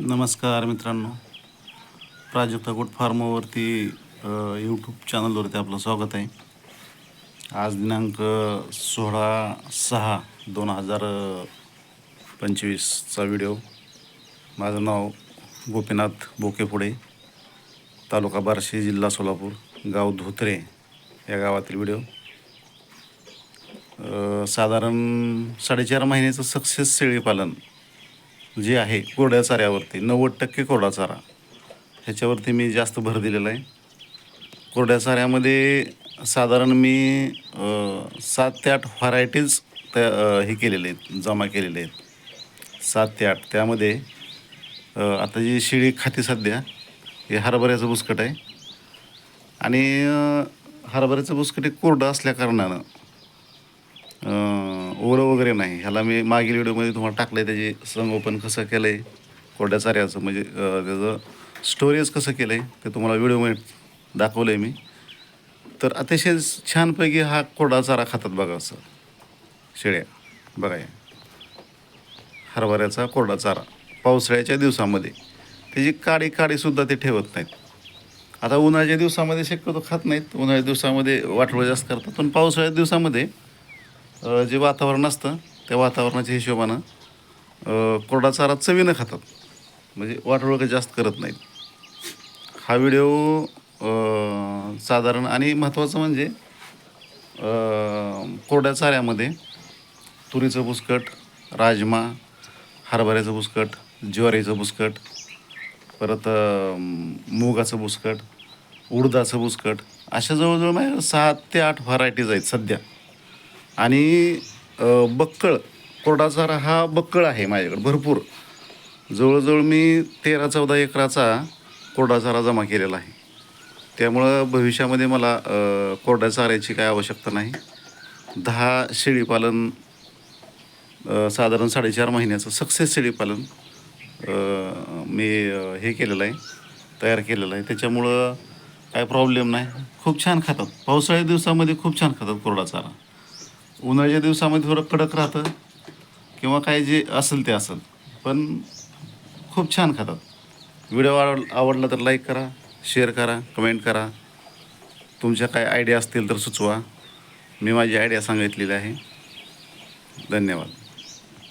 नमस्कार मित्रांनो. Prajakta good फार्मवरती YouTube चॅनलवरती आपलं स्वागत आहे. आज दिनांक सोळा सहा दोन हजार पंचवीसचा व्हिडिओ माझं नाव गोपीनाथ बोकेपुडे तालुका बार्शी जिल्हा सोलापूर गाव धोत्रे या गावातील व्हिडिओ साधारण साडेचार महिन्याचं सक्सेस शेळीपालन जे आहे कोरड्या चाऱ्यावरती नव्वद टक्के कोरडा चारा. ह्याच्यावरती मी जास्त भर दिलेला आहे. कोरड्या चाऱ्यामध्ये साधारण मी सात ते आठ व्हरायटीज त्या हे केलेले आहेत जमा केलेले आहेत. सात ते आठ. त्यामध्ये आता जी शिळी खाती सध्या हे हरभऱ्याचं बुसकट आहे. आणि हरभऱ्याचं बुसकट हे कोरडं असल्याकारणानं ओलं वगैरे नाही. ह्याला मी मागील व्हिडिओमध्ये तुम्हाला टाकलं आहे त्याचे संगोपन कसं केलं आहे कोरड्या चाऱ्याचं म्हणजे त्याचं स्टोरेज कसं केलं आहे ते तुम्हाला व्हिडिओमध्ये दाखवलं आहे मी. तर अतिशय छानपैकी हा कोरडा चारा खातात बघा असं. शेळ्या. बघा हरभऱ्याचा कोरडा चारा. पावसाळ्याच्या दिवसामध्ये. त्याची काडी काडीसुद्धा ते ठेवत नाहीत. आता उन्हाळ्याच्या दिवसामध्ये शक्यतो खात नाहीत. उन्हाळ्याच्या दिवसामध्ये वाटोळं जास्त करतात. पण पावसाळ्याच्या दिवसामध्ये जे वातावरण असतं त्या वातावरणाच्या हिशोबानं कोरडा चारा चवीनं खातात. म्हणजे वाटोळं काही जास्त करत नाहीत. हा व्हिडिओ साधारण आणि महत्त्वाचं म्हणजे कोरड्या चाऱ्यामध्ये तुरीचं बुसकट राजमा हरभऱ्याचं बुसकट ज्वारीचं बुसकट परत मुगाचं बुसकट उडदाचं बुसकट अशा जवळजवळ माझ्या सहा ते आठ व्हरायटीज आहेत सध्या. आणि बक्कळ कोरडा चारा हा बक्कळ आहे माझ्याकडे भरपूर. जवळजवळ मी तेरा चौदा एकराचा कोरडा चारा जमा केलेला आहे. त्यामुळं भविष्यामध्ये मला कोरड्या चाऱ्याची काय आवश्यकता नाही. दहा शेळीपालन साधारण साडेचार महिन्याचं सक्सेस शेळीपालन मी हे केलेलं आहे तयार केलेलं आहे. त्याच्यामुळं काय प्रॉब्लेम नाही. खूप छान खातात. पावसाळ्या दिवसामध्ये खूप छान खातात कोरडा चारा. उन्हाळ्याच्या दिवसामध्ये थोडं कडक राहतं किंवा काय जे असेल ते असेल. पण खूप छान खातात. व्हिडिओ आवड आवडला तर लाईक करा शेअर करा कमेंट करा. तुमच्या काय आयडिया असतील तर सुचवा. मी माझी आयडिया सांगितलेली आहे. धन्यवाद.